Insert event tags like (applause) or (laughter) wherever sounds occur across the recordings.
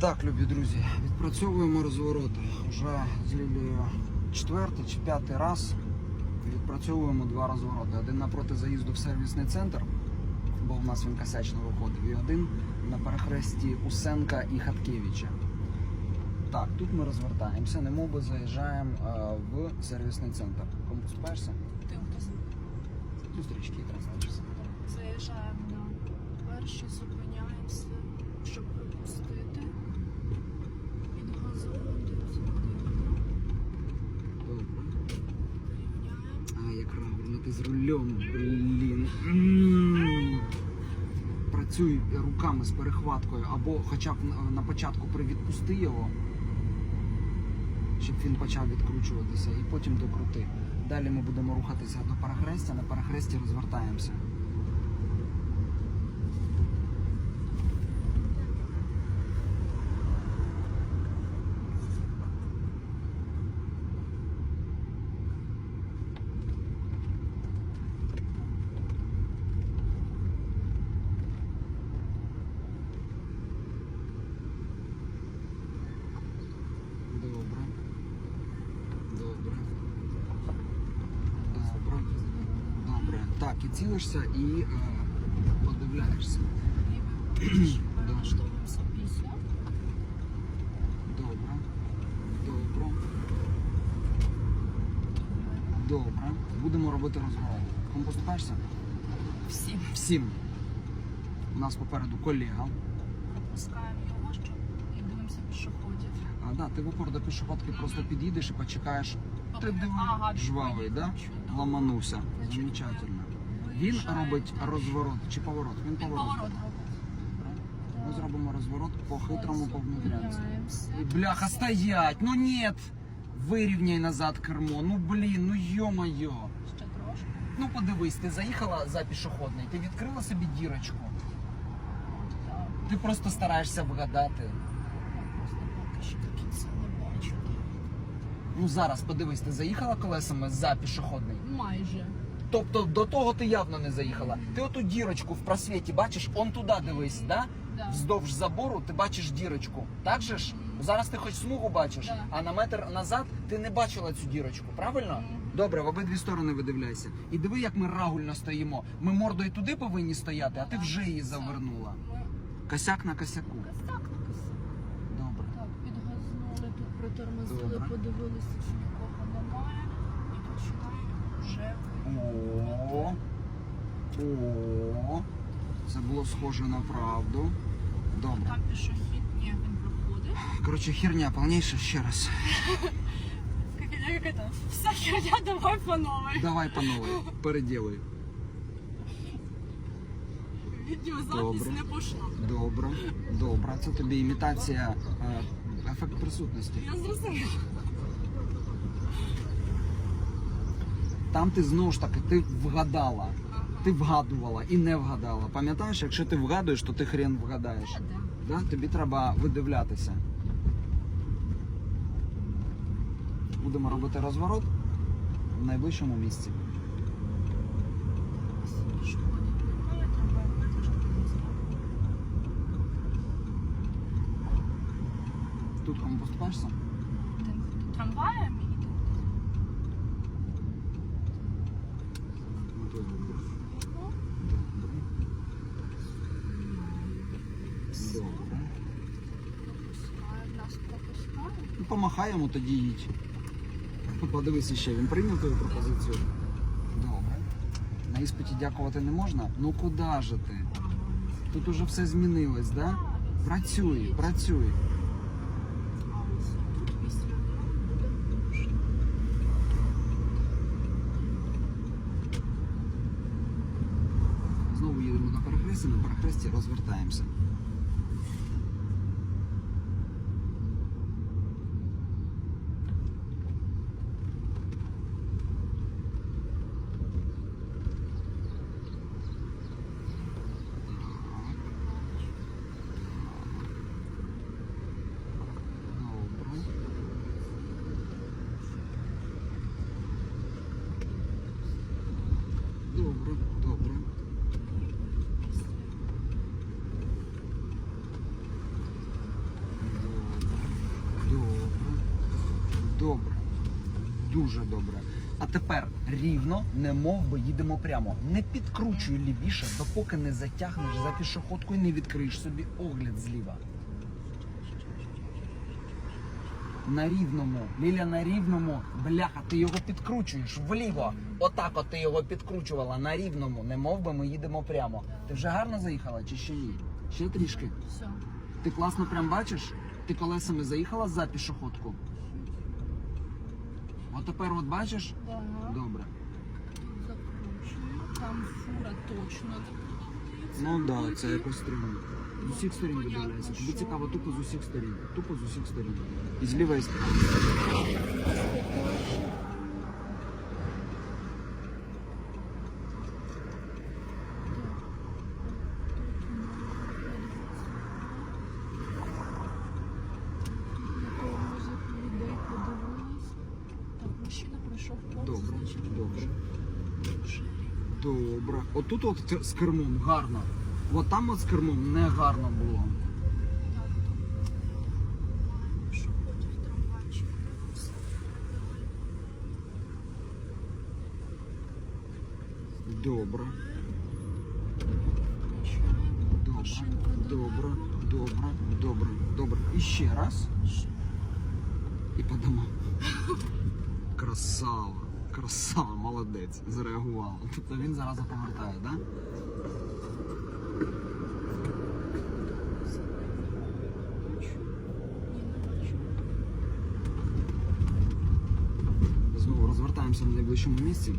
Так, любі друзі, відпрацьовуємо розвороти. Вже з Лілією четвертий чи п'ятий раз відпрацьовуємо два розвороти. Один напроти заїзду в сервісний центр, бо в нас він косячно виходив, і один на перехресті Усенка і Хаткевича. Так, тут ми розвертаємося, немоби заїжджаємо е, в сервісний центр. Кому спешся? Тим, хто Зустрічки якраз наче. заїжджаємо на перші, зупиняємося, щоб пропустити. Підгазовувати, Добре. рівняємо. А, як рагурно ти з рулем, блін. Працюй руками з перехваткою, або хоча б на початку привідпусти його, щоб він почав відкручуватися, і потім докрути. Далі ми будемо рухатися до перехрестя, на перехресті розвертаємося. Добре. Добре. Добре. Добре. Так, і цілишся і подивляєшся. Добре. Добре. Добре. Будемо робити розворот. Кому поступаєшся? Всі. Всім. У нас попереду колега. Пропускаємо його, щоб і дивимося пішоходів. А да, ти в упор до пішоходки просто під'їдеш і почекаєш. Ти диви, жвавий, да? Ламанувся. Замечательно. Він робить розворот чи поворот. Він поворот. поворот. Ми зробимо розворот по хитрому повнутрянцю. Бляха, стоять! Ну нет! Вирівняй назад кермо. Ну блін, ну йо-моє. Ще трошки. Ну подивись, ти заїхала за пішохідний, ти відкрила собі дірочку. Ти просто стараєшся вгадати. Ну зараз подивись, ти заїхала колесами за пішохідний. Майже. Тобто до того ти явно не заїхала. Ти оту дірочку в просвіті бачиш, он туди дивись, да? Да. Вздовж забору ти бачиш дірочку. Так же ж? Зараз ти хоч смугу бачиш, Да. а на метр назад ти не бачила цю дірочку, правильно? Мгм. Добре, в обидві сторони видивляйся. І диви, як ми рагульно стоїмо. Ми мордою туди повинні стояти, а ти вже її завернула. Ми Косяк на косяку. косяк написали. Добре. Так, підгазнули, тут притормозили, Добре. подивилися, чи нікого немає. І починаємо. О. О. Це було схоже на правду. Добре. Там пішохід, ні, він проходить. Коротше, херня повніша ще раз. Як это? Вся херня, давай по новій. Давай по новій, переділуй. Відеозапись Добре. не пішла. Добре, добре. Це тобі імітація е, ефект присутності. Я зрозуміла. Там ти знову ж таки ти вгадала. Ти вгадувала і не вгадала. Пам'ятаєш, якщо ти вгадуєш, то ти хрен вгадаєш. Да? Тобі треба видивлятися. Будемо робити розворот в найближчому місці. Тут кому поступаєшся? Трамваєм їде. Ну, все. Добре. Пропускає, нас пропускає. Ну, помахай йому тоді їдь. Подивися ще, він прийняв твою пропозицію. Добре. На іспиті дякувати не можна? Ну куди же ти? Тут уже все змінилось, да? Працюй, працюй. Знову їдемо на перехресті, на перехресті розвертаємося. Добре. Добре, добре. Добре. Дуже добре. А тепер рівно, не мов би їдемо прямо. Не підкручуй лівіше, допоки не затягнеш за пішоходку і не відкриєш собі огляд зліва. На рівному, Ліля на рівному, бляха, ти його підкручуєш вліво. Отак от ти його підкручувала на рівному, не мов би ми їдемо прямо. Ти вже гарно заїхала чи ще ні? Ще трішки. Все. Ти класно прям бачиш? Ти колесами заїхала за пішоходку. От тепер от бачиш? Да. Добре. Закручуємо. Там фура точно закручується. Ну так, да, це якось стрімно. З усіх сторін видивляється. Тобі цікаво, тупо з усіх сторін. Тупо з усіх сторін. І зліва і справа. На тормозі людей подивилась. Так, мужчина пройшов повз, Добре, значить, добре. вже Добре. Отут от з кермом гарно. От там от з кермом не гарно було. Добре. Добре. Добре. Добре. Добре. Добре. І ще раз. І подамо. Красава. Красава, молодець. Зреагувала. Тобто він зараз повертає, так? Да? Знову розвертаємося на найближчому місці.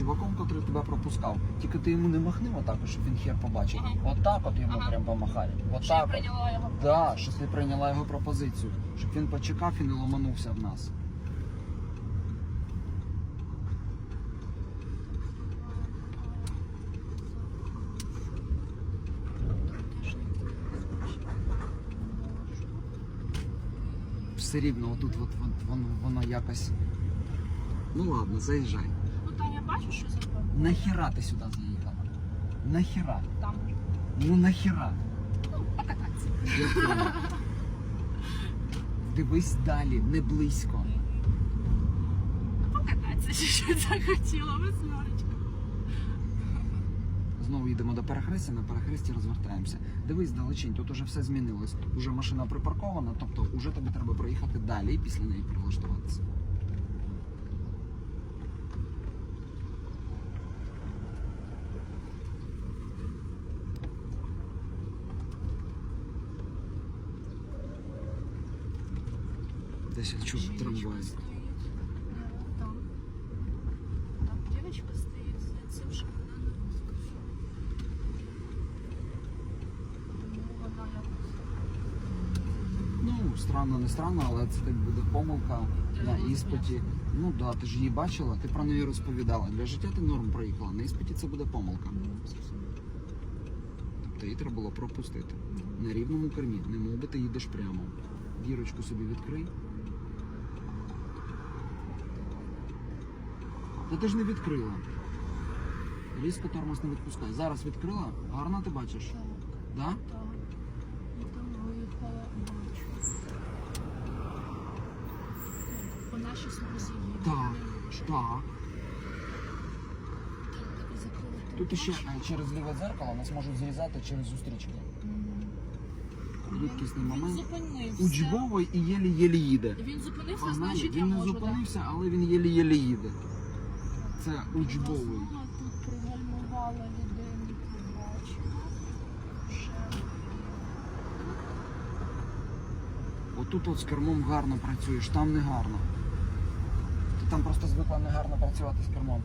Чуваком, котрий тебе пропускав, тільки ти йому не махни отак, щоб він хер побачив. Ага. Отак от йому Ага. прям помахай. Отак. от. прийняла його. Да, що ти прийняла його пропозицію, щоб він почекав і не ломанувся в нас. Все рівно отут от, от, воно, воно якось. Ну ладно, заїжджай. Бачиш, що зробив? Нахіра ти сюди заїхала? Нахіра? Там. Ну нахіра? Ну, покататися. (laughs) Дивись далі, не близько. Покататися, що захотіла, веснярочка. Знову їдемо до перехрестя, на перехресті розвертаємося. Дивись далечінь, тут уже все змінилось. Уже машина припаркована, тобто вже тобі треба проїхати далі і після неї прилаштуватися. Десь я чув трамвай. Там. Там дівчинка стоїть за цим, що вона не розкаже. Вона. Ну, странно, не странно, але це так буде помилка на іспиті. Ну да, ти ж її бачила, ти про неї розповідала. Для життя ти норм проїхала. На іспиті це буде помилка. Тобто її треба було пропустити. На рівному кермі, не мов би ти їдеш прямо. Дірочку собі відкрий. Та ти ж не відкрила. Різко тормоз не відпускай. Зараз відкрила, гарно ти бачиш. Так, Да? так. І там виїхала, бачу. По нашій смузі їде. Так, так. Так, так, Тут ще е, через ліве дзеркало нас можуть зрізати через зустрічки. Рідкісний Він момент. зупинився. Учбовий і єлі-єлі їде. Він зупинився, Погнали. значить я Він не можу. зупинився, але він єлі-єлі їде. Це учбовий. Тут пригальмувала людину, побачила. Отут от з кермом гарно працюєш, там не гарно. Ти там просто звикла не гарно працювати з кермом.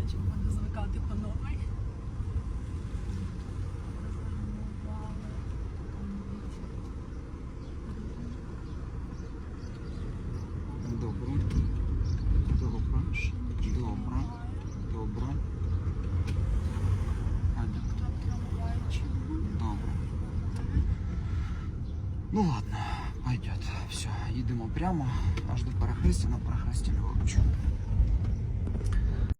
Значить, буду звикати по новій. Добре. Добре. Добре. Добре. Аня, Добре. Ну ладно, пойдет. Все, їдемо прямо аж до перехрестя, на перехресті ліворуч.